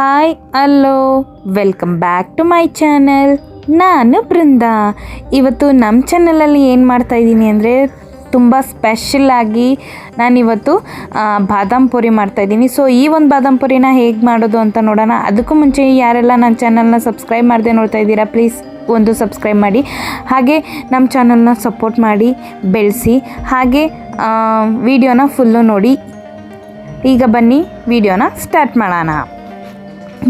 Hi hello welcome back to my channel. ನಾನು ಬೃಂದಾ. ಇವತ್ತು ನಮ್ಮ ಚಾನಲಲ್ಲಿ ಏನು ಮಾಡ್ತಾ ಇದ್ದೀನಿ ಅಂದರೆ ತುಂಬ ಸ್ಪೆಷಲ್ ಆಗಿ ನಾನಿವತ್ತು ಬಾದಾಮ್ ಪುರಿ ಮಾಡ್ತಾಯಿದ್ದೀನಿ ಸೊ, ಈ ಒಂದು ಬಾದಾಮ್ ಪುರಿನ ಹೇಗೆ ಮಾಡೋದು ಅಂತ ನೋಡೋಣ. ಅದಕ್ಕೂ ಮುಂಚೆ ಯಾರೆಲ್ಲ ನನ್ನ ಚಾನಲ್ನ ಸಬ್ಸ್ಕ್ರೈಬ್ ಮಾಡದೆ ನೋಡ್ತಾ ಇದ್ದೀರಾ, ಪ್ಲೀಸ್ ಒಂದು ಸಬ್ಸ್ಕ್ರೈಬ್ ಮಾಡಿ. ಹಾಗೆ ನಮ್ಮ ಚಾನಲ್ನ ಸಪೋರ್ಟ್ ಮಾಡಿ, ಬೆಳೆಸಿ. ಹಾಗೆ ವಿಡಿಯೋನ ಫುಲ್ಲು ನೋಡಿ. ಈಗ ಬನ್ನಿ, ವಿಡಿಯೋನ ಸ್ಟಾರ್ಟ್ ಮಾಡೋಣ.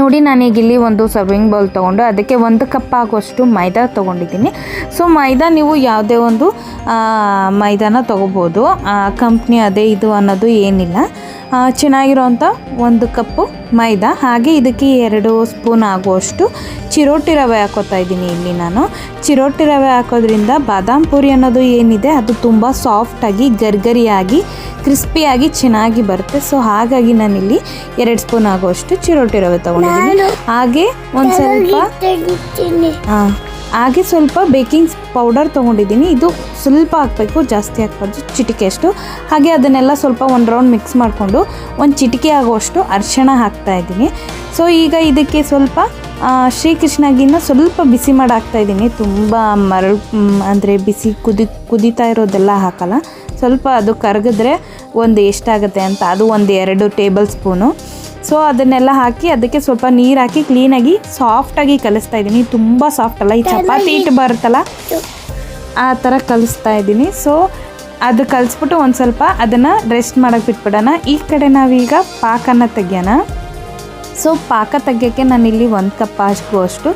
ನೋಡಿ, ನಾನೀಗ ಇಲ್ಲಿ ಒಂದು ಸರ್ವಿಂಗ್ ಬೌಲ್ ತೊಗೊಂಡು, ಅದಕ್ಕೆ ಒಂದು ಕಪ್ ಆಗುವಷ್ಟು ಮೈದಾ ತೊಗೊಂಡಿದ್ದೀನಿ. ಸೊ ಮೈದಾ ನೀವು ಯಾವುದೇ ಒಂದು ಮೈದಾನ ತೊಗೋಬೋದು. ಕಂಪ್ನಿ ಅದೇ ಇದು ಅನ್ನೋದು ಏನಿಲ್ಲ. ಚೆನ್ನಾಗಿರೋಂಥ ಒಂದು ಕಪ್ಪು ಮೈದಾ. ಹಾಗೆ ಇದಕ್ಕೆ ಎರಡು ಸ್ಪೂನ್ ಆಗುವಷ್ಟು ಚಿರೋಟಿ ರವೆ ಹಾಕೋತಾ ಇದ್ದೀನಿ ಇಲ್ಲಿ ನಾನು. ಚಿರೋಟಿ ರವೆ ಹಾಕೋದ್ರಿಂದ ಬಾದಾಮ್ ಪುರಿ ಅನ್ನೋದು ಏನಿದೆ ಅದು ತುಂಬ ಸಾಫ್ಟಾಗಿ ಗರ್ಗರಿಯಾಗಿ ಕ್ರಿಸ್ಪಿಯಾಗಿ ಚೆನ್ನಾಗಿ ಬರುತ್ತೆ. ಸೊ ಹಾಗಾಗಿ ನಾನಿಲ್ಲಿ ಎರಡು ಸ್ಪೂನ್ ಆಗೋಷ್ಟು ಚಿರೋಟಿ ರವೆ ತೊಗೊಂಡಿದ್ದೀನಿ. ಹಾಗೆ ಒಂದು ಸ್ವಲ್ಪ ಆ, ಹಾಗೆ ಸ್ವಲ್ಪ ಬೇಕಿಂಗ್ ಪೌಡರ್ ತೊಗೊಂಡಿದ್ದೀನಿ. ಇದು ಸ್ವಲ್ಪ ಹಾಕಬೇಕು, ಜಾಸ್ತಿ ಹಾಕ್ಬಾರ್ದು, ಚಿಟಿಕೆ ಅಷ್ಟು. ಹಾಗೆ ಅದನ್ನೆಲ್ಲ ಸ್ವಲ್ಪ ಒಂದು ರೌಂಡ್ ಮಿಕ್ಸ್ ಮಾಡಿಕೊಂಡು ಒಂದು ಚಿಟಿಕೆ ಆಗುವಷ್ಟು ಅರ್ಶಿಣ ಹಾಕ್ತಾ ಇದ್ದೀನಿ. ಸೊ ಈಗ ಇದಕ್ಕೆ ಸ್ವಲ್ಪ ಶ್ರೀಕೃಷ್ಣಗಿನ ಸ್ವಲ್ಪ ಬಿಸಿ ಮಾಡಿ ಹಾಕ್ತಾ ಇದ್ದೀನಿ. ತುಂಬ ಮರಳು ಅಂದರೆ ಬಿಸಿ ಕುದಿ, ಕುದೀತಾ ಇರೋದೆಲ್ಲ ಹಾಕಲ್ಲ. ಸ್ವಲ್ಪ ಅದು ಕರಗಿದ್ರೆ ಒಂದು ಎಷ್ಟಾಗುತ್ತೆ ಅಂತ. ಅದು ಒಂದು ಎರಡು ಟೇಬಲ್ ಸ್ಪೂನು ಸೊ ಅದನ್ನೆಲ್ಲ ಹಾಕಿ ಅದಕ್ಕೆ ಸ್ವಲ್ಪ ನೀರು ಹಾಕಿ ಕ್ಲೀನಾಗಿ ಸಾಫ್ಟಾಗಿ ಕಲಿಸ್ತಾ ಇದ್ದೀನಿ. ತುಂಬ ಸಾಫ್ಟ್ ಅಲ್ಲ ಈ ಚಪಾತಿ ಹಿಟ್ಟು ಬರುತ್ತಲ್ಲ? ಆ ಥರ ಕಲಿಸ್ತಾ ಇದ್ದೀನಿ. ಸೊ ಅದು ಕಲಿಸ್ಬಿಟ್ಟು ಒಂದು ಸ್ವಲ್ಪ ಅದನ್ನು ರೆಸ್ಟ್ ಮಾಡೋಕ್ಕೆ ಬಿಟ್ಬಿಡೋಣ. ಈ ಕಡೆ ನಾವೀಗ ಪಾಕನ ತೆಗಿಯೋಣ. ಸೊ ಪಾಕ ತೆಗಿಯೋಕ್ಕೆ ನಾನಿಲ್ಲಿ ಒಂದು ಕಪ್ ಅಷ್ಟು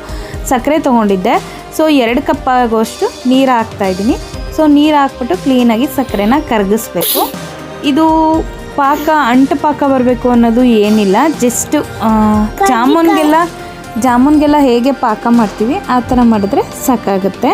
ಸಕ್ಕರೆ ತೊಗೊಂಡಿದ್ದೆ. ಸೊ ಎರಡು ಕಪ್ ಆಗೋಷ್ಟು ನೀರು ಹಾಕ್ತಾಯಿದ್ದೀನಿ ಸೊ ನೀರು ಹಾಕ್ಬಿಟ್ಟು ಕ್ಲೀನಾಗಿ ಸಕ್ಕರೆನ ಕರಗಿಸ್ಬೇಕು. ಇದು ಪಾಕ, ಅಂಟು ಪಾಕ ಬರಬೇಕು ಅನ್ನೋದು ಏನಿಲ್ಲ. ಜಸ್ಟ್ ಜಾಮೂನ್ಗೆಲ್ಲ ಜಾಮೂನ್ಗೆಲ್ಲ ಹೇಗೆ ಪಾಕ ಮಾಡ್ತೀವಿ, ಆ ಥರ ಮಾಡಿದ್ರೆ ಸಾಕಾಗುತ್ತೆ.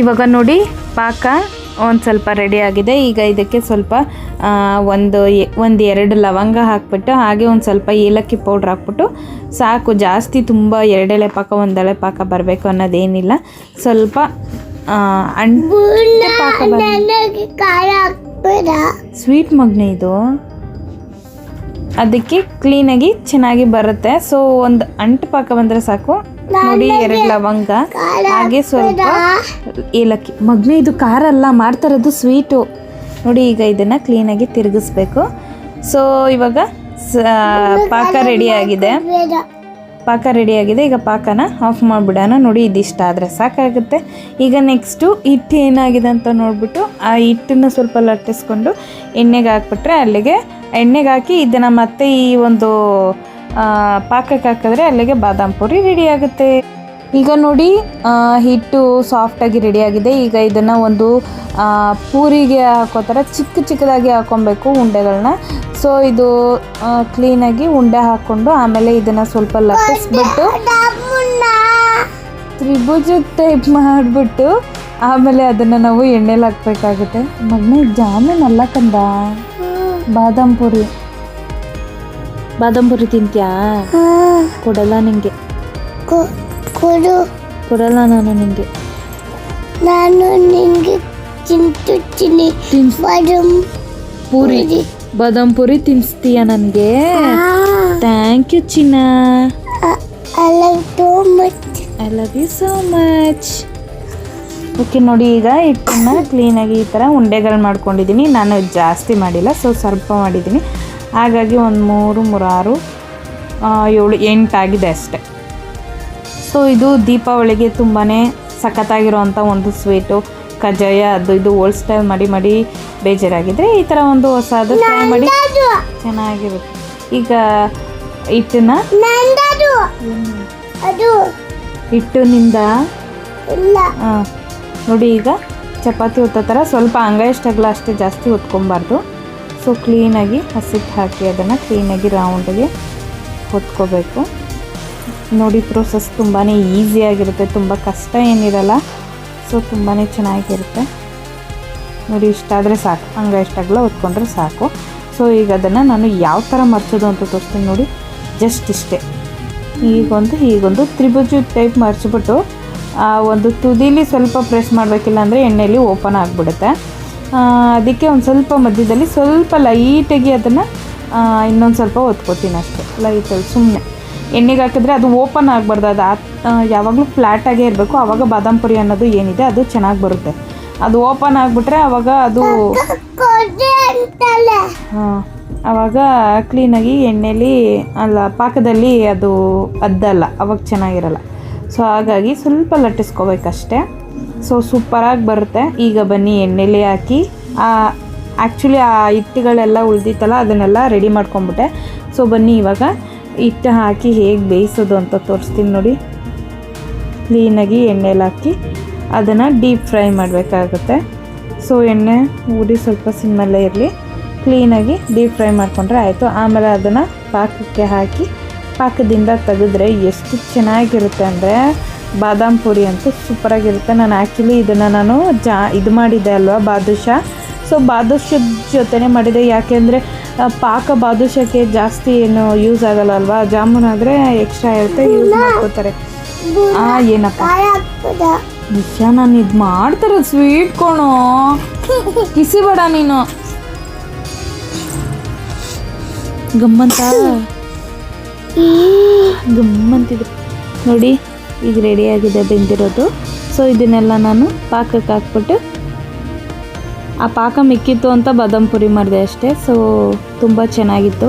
ಇವಾಗ ನೋಡಿ ಪಾಕ ಒಂದು ಸ್ವಲ್ಪ ರೆಡಿ ಆಗಿದೆ. ಈಗ ಇದಕ್ಕೆ ಸ್ವಲ್ಪ ಒಂದು ಒಂದು ಎರಡು ಲವಂಗ ಹಾಕ್ಬಿಟ್ಟು ಹಾಗೆ ಒಂದು ಸ್ವಲ್ಪ ಏಲಕ್ಕಿ ಪೌಡ್ರ್ ಹಾಕ್ಬಿಟ್ಟು ಸಾಕು. ಜಾಸ್ತಿ ತುಂಬ ಎರಡೆಳೆ ಪಾಕ ಒಂದೆಳೆ ಪಾಕ ಬರಬೇಕು ಅನ್ನೋದೇನಿಲ್ಲ. ಸ್ವಲ್ಪ ಅಣ್ಣ ಅಂಟೆ ಪಾಕ ಸ್ವೀಟ್ ಮಗ್ನೆ ಇದು. ಅದಕ್ಕೆ ಕ್ಲೀನಾಗಿ ಚೆನ್ನಾಗಿ ಬರುತ್ತೆ. ಸೊ ಒಂದು ಅಂಟು ಪಾಕ ಬಂದರೆ ಸಾಕು. ನೋಡಿ ಎರಡು ಲವಂಗ ಹಾಗೆ ಸ್ವಲ್ಪ ಏಲಕ್ಕಿ. ಮಗ್ನೆ ಇದು ಖಾರ ಅಲ್ಲ ಮಾಡ್ತಾ ಇರೋದು ಸ್ವೀಟು ನೋಡಿ ಈಗ ಇದನ್ನು ಕ್ಲೀನಾಗಿ ತಿರುಗಿಸ್ಬೇಕು. ಸೊ ಇವಾಗ ಪಾಕ ರೆಡಿ ಆಗಿದೆ. ಪಾಕ ರೆಡಿಯಾಗಿದೆ ಈಗ ಪಾಕನ ಆಫ್ ಮಾಡಿಬಿಡೋಣ. ನೋಡಿ, ಇದಿಷ್ಟ ಆದರೆ ಸಾಕಾಗುತ್ತೆ. ಈಗ ನೆಕ್ಸ್ಟು ಹಿಟ್ಟು ಏನಾಗಿದೆ ಅಂತ ನೋಡಿಬಿಟ್ಟು, ಆ ಹಿಟ್ಟನ್ನು ಸ್ವಲ್ಪ ಲಟ್ಟಿಸ್ಕೊಂಡು ಎಣ್ಣೆಗೆ ಹಾಕ್ಬಿಟ್ರೆ ಅಲ್ಲಿಗೆ ಎಣ್ಣೆಗೆ ಹಾಕಿ ಇದನ್ನು ಮತ್ತೆ ಈ ಒಂದು ಪಾಕಕ್ಕೆ ಹಾಕಿದ್ರೆ ಅಲ್ಲಿಗೆ ಬಾದಾಮ್ ಪುರಿ ರೆಡಿ ಆಗುತ್ತೆ. ಈಗ ನೋಡಿ ಹಿಟ್ಟು ಸಾಫ್ಟಾಗಿ ರೆಡಿಯಾಗಿದೆ ಈಗ ಇದನ್ನು ಒಂದು ಪೂರಿಗೆ ಹಾಕೋ ಥರ ಚಿಕ್ಕ ಚಿಕ್ಕದಾಗಿ ಹಾಕೊಬೇಕು ಉಂಡೆಗಳನ್ನ ಸೊ ಇದು ಕ್ಲೀನಾಗಿ ಉಂಡೆ ಹಾಕ್ಕೊಂಡು ಆಮೇಲೆ ಇದನ್ನು ಸ್ವಲ್ಪ ಲಟ್ಟಿಸ್ಬಿಟ್ಟು ತ್ರಿಭುಜ ಟೈಪ್ ಮಾಡಿಬಿಟ್ಟು ಆಮೇಲೆ ಅದನ್ನು ನಾವು ಎಣ್ಣೆಲಿ ಹಾಕ್ಬೇಕಾಗುತ್ತೆ. ಮಗನೇ ಜಾಮೂನ್ ಅಲ್ಲ ಕಂದ? ಬಾದಾಮ್ ಪುರಿ. ಬಾದಾಮ್ ಪುರಿ ತಿಂತ್ಯಾ? ಕೊಡಲ್ಲ ನಿಮಗೆ ಕೊಡು. ಕೊಡಲ್ಲ ನಾನು ನಿಂಗೆ. ನಾನು ನಿಂಗೆ ತಿಂತೀನಿ ಬಾದಾಮ್ ಪೂರಿ. ಬಾದಾಮ್ ಪುರಿ ತಿನ್ಸ್ತೀಯ ನನಗೆ? ಥ್ಯಾಂಕ್ ಯು ಚಿನ್ನ. I love too much I love you so much okay ನೋಡಿ ಈಗ ಹಿಟ್ಟನ್ನು ಕ್ಲೀನಾಗಿ ಈ ಥರ ಉಂಡೆಗಳು ಮಾಡ್ಕೊಂಡಿದ್ದೀನಿ. ನಾನು ಜಾಸ್ತಿ ಮಾಡಿಲ್ಲ ಸೊ ಸ್ವಲ್ಪ ಮಾಡಿದ್ದೀನಿ. ಹಾಗಾಗಿ ಒಂದು ಮೂರು ಮೂರಾರು ಏಳು ಎಂಟಾಗಿದೆ ಅಷ್ಟೆ. ಸೊ ಇದು ದೀಪಾವಳಿಗೆ ತುಂಬಾ ಸಖತ್ತಾಗಿರುವಂಥ ಒಂದು ಸ್ವೀಟು ಕಜ್ಜಾಯ ಅದು ಇದು ಓಲ್ಡ್ ಸ್ಟೈಲ್ ಮಾಡಿ ಮಾಡಿ ಬೇಜಾರಾಗಿದ್ದರೆ ಈ ಥರ ಒಂದು ಹೊಸದು ಟ್ರೈ ಮಾಡಿ. ಚೆನ್ನಾಗಿರುತ್ತೆ. ಈಗ ಹಿಟ್ಟನ್ನ ಹಿಟ್ಟಿನಿಂದ ನೋಡಿ ಈಗ ಚಪಾತಿ ಹೊತ್ತ ಥರ ಸ್ವಲ್ಪ ಅಂಗೈಷ್ಟಗಲ ಅಷ್ಟೇ ಜಾಸ್ತಿ ಹೊತ್ಕೊಬಾರ್ದು. ಸೊ ಕ್ಲೀನಾಗಿ ಹಸಿಟ್ಟು ಹಾಕಿ ಅದನ್ನು ಕ್ಲೀನಾಗಿ ರೌಂಡಿಗೆ ಹೊತ್ಕೋಬೇಕು. ನೋಡಿ ಪ್ರೋಸೆಸ್ ತುಂಬಾ ಈಸಿಯಾಗಿರುತ್ತೆ ತುಂಬ ಕಷ್ಟ ಏನಿರಲ್ಲ. ಸೊ ತುಂಬಾ ಚೆನ್ನಾಗಿರುತ್ತೆ. ನೋಡಿ, ಇಷ್ಟ ಆದರೆ ಸಾಕು. ಅಂಗೈಷ್ಟಗಲ ಹೊತ್ಕೊಂಡ್ರೆ ಸಾಕು. ಸೊ ಈಗ ಅದನ್ನು ನಾನು ಯಾವ ಥರ ಮರ್ಚೋದು ಅಂತ ತೋರಿಸ್ತೀನಿ ನೋಡಿ. ಜಸ್ಟ್ ಇಷ್ಟೇ. ಈಗೊಂದು ಈಗೊಂದು ತ್ರಿಭುಜ ಟೈಪ್ ಮರ್ಚಿಬಿಟ್ಟು ಒಂದು ತುದಿಲಿ ಸ್ವಲ್ಪ ಪ್ರೆಸ್ ಮಾಡಬೇಕಿಲ್ಲ ಅಂದರೆ ಎಣ್ಣೆಯಲ್ಲಿ ಓಪನ್ ಆಗಿಬಿಡುತ್ತೆ. ಅದಕ್ಕೆ ಒಂದು ಸ್ವಲ್ಪ ಮಧ್ಯದಲ್ಲಿ ಸ್ವಲ್ಪ ಲೈಟಾಗಿ ಅದನ್ನು ಇನ್ನೊಂದು ಸ್ವಲ್ಪ ಒತ್ಕೋತೀನಿ ಅಷ್ಟೇ. ಲೈಟಲ್ಲಿ ಸುಮ್ಮನೆ ಎಣ್ಣೆಗೆ ಹಾಕಿದ್ರೆ ಅದು ಓಪನ್ ಆಗಬಾರ್ದು. ಅದು ಯಾವಾಗಲೂ ಫ್ಲ್ಯಾಟಾಗೇ ಇರಬೇಕು. ಆವಾಗ ಬಾದಾಮ್ ಪುರಿ ಅನ್ನೋದು ಏನಿದೆ, ಅದು ಚೆನ್ನಾಗಿ ಬರುತ್ತೆ. ಅದು ಓಪನ್ ಆಗಿಬಿಟ್ರೆ ಆವಾಗ ಅದು ಹಾಂ ಆವಾಗ ಕ್ಲೀನಾಗಿ ಎಣ್ಣೆಲಿ, ಅಲ್ಲ, ಪಾಕದಲ್ಲಿ ಅದು ಅದ್ದಲ್ಲ, ಅವಾಗ ಚೆನ್ನಾಗಿರಲ್ಲ. ಸೊ ಹಾಗಾಗಿ ಸ್ವಲ್ಪ ಲಟ್ಟಿಸ್ಕೋಬೇಕಷ್ಟೆ. ಸೊ ಸೂಪರಾಗಿ ಬರುತ್ತೆ. ಈಗ ಬನ್ನಿ ಎಣ್ಣೆಲಿ ಹಾಕಿ ಆ್ಯಕ್ಚುಲಿ ಆ ಹಿಟ್ಟುಗಳೆಲ್ಲ ಉಳಿದಿತ್ತಲ್ಲ, ಅದನ್ನೆಲ್ಲ ರೆಡಿ ಮಾಡ್ಕೊಂಬಿಟ್ಟೆ ಸೊ ಬನ್ನಿ ಇವಾಗ. ಹಿಟ್ಟು ಹಾಕಿ ಹೇಗೆ ಬೇಯಿಸೋದು ಅಂತ ತೋರಿಸ್ತೀನಿ ನೋಡಿ. ಕ್ಲೀನಾಗಿ ಎಣ್ಣೆಲಿ ಹಾಕಿ ಅದನ್ನು ಡೀಪ್ ಫ್ರೈ ಮಾಡಬೇಕಾಗುತ್ತೆ. ಸೊ, ಎಣ್ಣೆ ಊಡಿ ಸ್ವಲ್ಪ ಸಿಮ್ಮಲ್ಲೇ ಇರಲಿ. ಕ್ಲೀನಾಗಿ ಡೀಪ್ ಫ್ರೈ ಮಾಡಿಕೊಂಡ್ರೆ ಆಯಿತು. ಆಮೇಲೆ ಅದನ್ನು ಪಾಕಕ್ಕೆ ಹಾಕಿ ಪಾಕದಿಂದ ತೆಗೆದ್ರೆ ಎಷ್ಟು ಚೆನ್ನಾಗಿರುತ್ತೆ ಅಂದರೆ ಬಾದಾಮ್ ಪುರಿ ಅಂತೂ ಸೂಪರಾಗಿರುತ್ತೆ. ನಾನು ಆ್ಯಕ್ಚುಲಿ ಇದನ್ನು ನಾನು ಜಾ ಇದು ಮಾಡಿದ್ದೆ ಅಲ್ವಾ, ಬಾದುಷಾ. ಸೊ, ಬಾದುಷದ ಜೊತೆನೇ ಮಾಡಿದೆ. ಯಾಕೆಂದರೆ ಪಾಕ ಬಾದುಷಕ್ಕೆ ಜಾಸ್ತಿ ಏನು ಯೂಸ್ ಆಗಲ್ಲ ಅಲ್ವಾ? ಜಾಮೂನ್ ಆದರೆ ಎಕ್ಸ್ಟ್ರಾ ಇರುತ್ತೆ ಯೂಸ್ ಮಾಡ್ಕೋತಾರೆ. ಆ ಏನಪ್ಪ? ವಿಷಯ ನಾನು ಇದು ಮಾಡ್ತಾರೆ ಸ್ವೀಟ್ ಕೋಣು. ಕಿಸಿಬೇಡ ನೀನು. ಗಮ್ಮಂತ ಗಮ್ಮಂತಿದೆ ನೋಡಿ ಈಗ ರೆಡಿಯಾಗಿದೆ ಬೆಂದಿರೋದು. ಸೊ ಇದನ್ನೆಲ್ಲ ನಾನು ಪಾಕಕ್ಕೆ ಹಾಕ್ಬಿಟ್ಟು ಆ ಪಾಕ ಮಿಕ್ಕಿತ್ತು ಅಂತ ಬಾದಾಮ್ ಪುರಿ ಮಾಡಿದೆ ಅಷ್ಟೇ ಸೊ ತುಂಬ ಚೆನ್ನಾಗಿತ್ತು.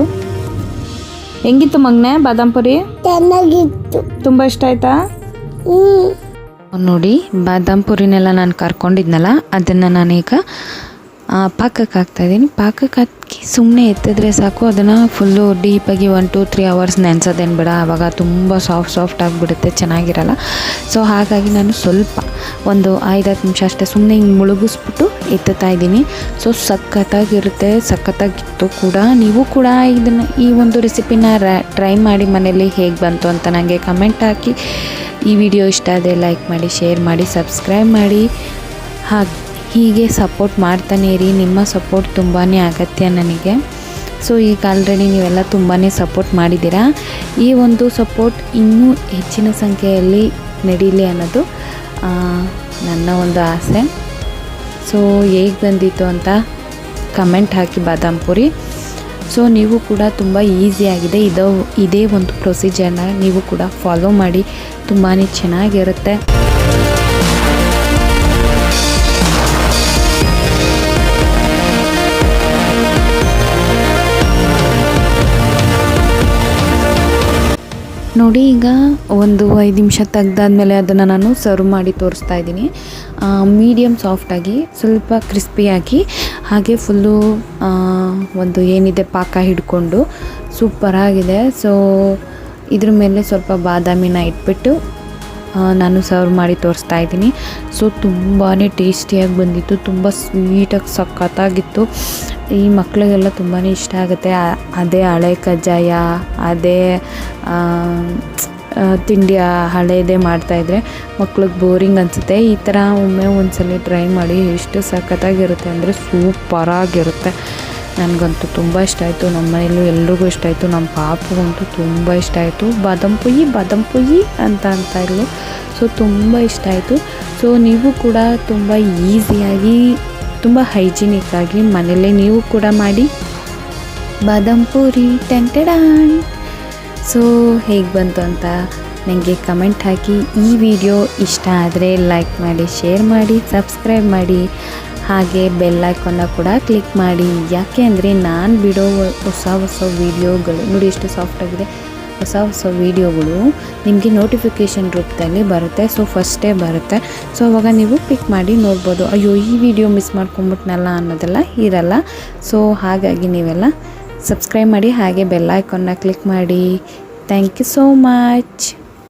ಹೆಂಗಿತ್ತು ಮಗ್ನೆ ಬಾದಾಮ್ ಪುರಿ? ಚೆನ್ನಾಗಿತ್ತು. ತುಂಬ ಇಷ್ಟ ಆಯ್ತಾ? ನೋಡಿ ಬಾದಾಮ್ ಪುರಿನೆಲ್ಲ ನಾನು ಕರ್ಕೊಂಡಿದ್ನಲ್ಲ ಅದನ್ನು ನಾನೀಗ ಪಾಕಕ್ಕೆ ಪಾಕಕ್ಕೆ ಹಾಕ್ತಾಯಿದ್ದೀನಿ ಪಾಕಕ್ಕೆ ಹಾಕಿ ಸುಮ್ಮನೆ ಎತ್ತಿದ್ರೆ ಸಾಕು ಅದನ್ನು ಫುಲ್ಲು ಡೀಪಾಗಿ ಒನ್ ಟು ತ್ರೀ ಅವರ್ಸ್ ನೆನೆಸೋದೇನು ಬೇಡ ಆವಾಗ ತುಂಬ ಸಾಫ್ಟ್ ಸಾಫ್ಟ್ ಆಗಿಬಿಡುತ್ತೆ ಚೆನ್ನಾಗಿರಲ್ಲ. ಸೊ ಹಾಗಾಗಿ ನಾನು ಸ್ವಲ್ಪ ಒಂದು ಐದು ಹತ್ತು ನಿಮಿಷ ಅಷ್ಟೇ ಸುಮ್ಮನೆ ಹಿಂಗೆ ಮುಳುಗಿಸ್ಬಿಟ್ಟು ಎತ್ತುತ್ತಾ ಇದ್ದೀನಿ ಸೊ ಸಖತ್ತಾಗಿರುತ್ತೆ, ಸಖತ್ತಾಗಿತ್ತು ಕೂಡ. ನೀವು ಕೂಡ ಇದನ್ನು ಈ ಒಂದು ರೆಸಿಪಿನ ಟ್ರೈ ಮಾಡಿ ಮನೇಲಿ ಹೇಗೆ ಬಂತು ಅಂತ ನನಗೆ ಕಮೆಂಟ್ ಹಾಕಿ. ಈ ವಿಡಿಯೋ ಇಷ್ಟ ಆದರೆ ಲೈಕ್ ಮಾಡಿ, ಶೇರ್ ಮಾಡಿ, ಸಬ್ಸ್ಕ್ರೈಬ್ ಮಾಡಿ. ಹಾಗೆ, ಹೀಗೆ ಸಪೋರ್ಟ್ ಮಾಡ್ತಾನೆ ಇರಿ. ನಿಮ್ಮ ಸಪೋರ್ಟ್ ತುಂಬಾ ಅಗತ್ಯ ನನಗೆ. ಸೊ ಈಗ ಆಲ್ರೆಡಿ ನೀವೆಲ್ಲ ತುಂಬಾ ಸಪೋರ್ಟ್ ಮಾಡಿದ್ದೀರಾ? ಈ ಒಂದು ಸಪೋರ್ಟ್ ಇನ್ನೂ ಹೆಚ್ಚಿನ ಸಂಖ್ಯೆಯಲ್ಲಿ ನಡೀಲಿ ಅನ್ನೋದು ನನ್ನ ಒಂದು ಆಸೆ. ಸೊ ಹೇಗೆ ಬಂದಿತ್ತು ಅಂತ ಕಮೆಂಟ್ ಹಾಕಿ ಬಾದಾಮ್ ಪುರಿ. ಸೊ ನೀವು ಕೂಡ ತುಂಬ ಈಸಿಯಾಗಿದೆ ಇದೋ, ಇದೇ ಒಂದು ಪ್ರೊಸೀಜರ್ನ ನೀವು ಕೂಡ ಫಾಲೋ ಮಾಡಿ. ತುಂಬಾ ಚೆನ್ನಾಗಿರುತ್ತೆ. ನೋಡಿ ಈಗ ಒಂದು ಐದು ನಿಮಿಷ ತೆಗ್ದಾದ್ಮೇಲೆ ಅದನ್ನು ನಾನು ಸರ್ವ್ ಮಾಡಿ ತೋರಿಸ್ತಾ ಇದ್ದೀನಿ. ಮೀಡಿಯಮ್ ಸಾಫ್ಟಾಗಿ ಸ್ವಲ್ಪ ಕ್ರಿಸ್ಪಿಯಾಗಿ ಹಾಗೆ ಫುಲ್ಲು ಒಂದು ಏನಿದೆ ಪಾಕ ಹಿಡ್ಕೊಂಡು ಸೂಪರಾಗಿದೆ ಸೊ ಇದ್ರ ಮೇಲೆ ಸ್ವಲ್ಪ ಬಾದಾಮಿನ ಇಟ್ಬಿಟ್ಟು ನಾನು ಸರ್ವ್ ಮಾಡಿ ತೋರಿಸ್ತಾ ಇದ್ದೀನಿ. ಸೊ ತುಂಬಾ ಟೇಸ್ಟಿಯಾಗಿ ಬಂದಿತ್ತು. ತುಂಬ ಸ್ವೀಟಾಗಿ ಸಖತ್ತಾಗಿತ್ತು. ಈ ಮಕ್ಕಳಿಗೆಲ್ಲ ತುಂಬಾ ಇಷ್ಟ ಆಗುತ್ತೆ. ಅದೇ ಹಳೆ ಕಜ್ಜಾಯ, ಅದೇ ಆ, ಆ, ತಿಂಡಿ ಆ ಹಳೇದೇ ಮಾಡ್ತಾಯಿದ್ರೆ ಮಕ್ಳಿಗೆ ಬೋರಿಂಗ್ ಅನಿಸುತ್ತೆ. ಈ ಥರ ಒಮ್ಮೆ ಒಂದ್ಸಲ ಟ್ರೈ ಮಾಡಿ ಎಷ್ಟು ಸಖತ್ತಾಗಿರುತ್ತೆ ಅಂದರೆ ಸೂಪರಾಗಿರುತ್ತೆ. ನನಗಂತೂ ತುಂಬ ಇಷ್ಟ ಆಯಿತು. ನಮ್ಮ ಮನೆಯಲ್ಲೂ ಎಲ್ರಿಗೂ ಇಷ್ಟ ಆಯಿತು. ನಮ್ಮ ಪಾಪಗಂತೂ ತುಂಬ ಇಷ್ಟ ಆಯಿತು. ಬಾದಾಮ್ ಪುಯಿ ಬಾದಾಮ್ ಪುಯಿ ಅಂತ ಅಂತ ಸೊ ತುಂಬ ಇಷ್ಟ ಆಯಿತು. ಸೊ ನೀವು ಕೂಡ ತುಂಬ ಈಸಿಯಾಗಿ ತುಂಬ ಹೈಜಿನಿಕ್ಕಾಗಿ ಮನೆಯಲ್ಲೇ ನೀವು ಕೂಡ ಮಾಡಿ. ಬಾದಾಮ್ ಪೂರಿ ಟೆಂಟೆಡಾನ್! ಸೊ ಹೇಗೆ ಬಂತು ಅಂತ ನನಗೆ ಕಮೆಂಟ್ ಹಾಕಿ. ಈ ವಿಡಿಯೋ ಇಷ್ಟ ಆದರೆ ಲೈಕ್ ಮಾಡಿ, ಶೇರ್ ಮಾಡಿ, ಸಬ್ಸ್ಕ್ರೈಬ್ ಮಾಡಿ. ಹಾಗೆ ಬೆಲ್ ಹಾಕೊಂಡ ಕೂಡ ಕ್ಲಿಕ್ ಮಾಡಿ. ಯಾಕೆ ಅಂದರೆ ನಾನು ಬಿಡೋ ಹೊಸ ಹೊಸ ವೀಡಿಯೋಗಳು, ನೋಡಿ ಎಷ್ಟು ಸಾಫ್ಟಾಗಿದೆ ಹೊಸ ಹೊಸ ವೀಡಿಯೋಗಳು ನಿಮಗೆ ನೋಟಿಫಿಕೇಷನ್ ರೂಪದಲ್ಲಿ ಬರುತ್ತೆ. ಸೊ ಫಸ್ಟೇ ಬರುತ್ತೆ. ಸೊ ಅವಾಗ ನೀವು ಪಿಕ್ ಮಾಡಿ ನೋಡ್ಬೋದು. ಅಯ್ಯೋ, ಈ ವಿಡಿಯೋ ಮಿಸ್ ಮಾಡ್ಕೊಂಬಿಟ್ನಲ್ಲ ಅನ್ನೋದೆಲ್ಲ ಇರಲ್ಲ. ಸೊ ಹಾಗಾಗಿ ನೀವೆಲ್ಲ ಸಬ್ಸ್ಕ್ರೈಬ್ ಮಾಡಿ ಹಾಗೆ ಬೆಲ್ ಐಕಾನ್ನ ಕ್ಲಿಕ್ ಮಾಡಿ. Thank you so much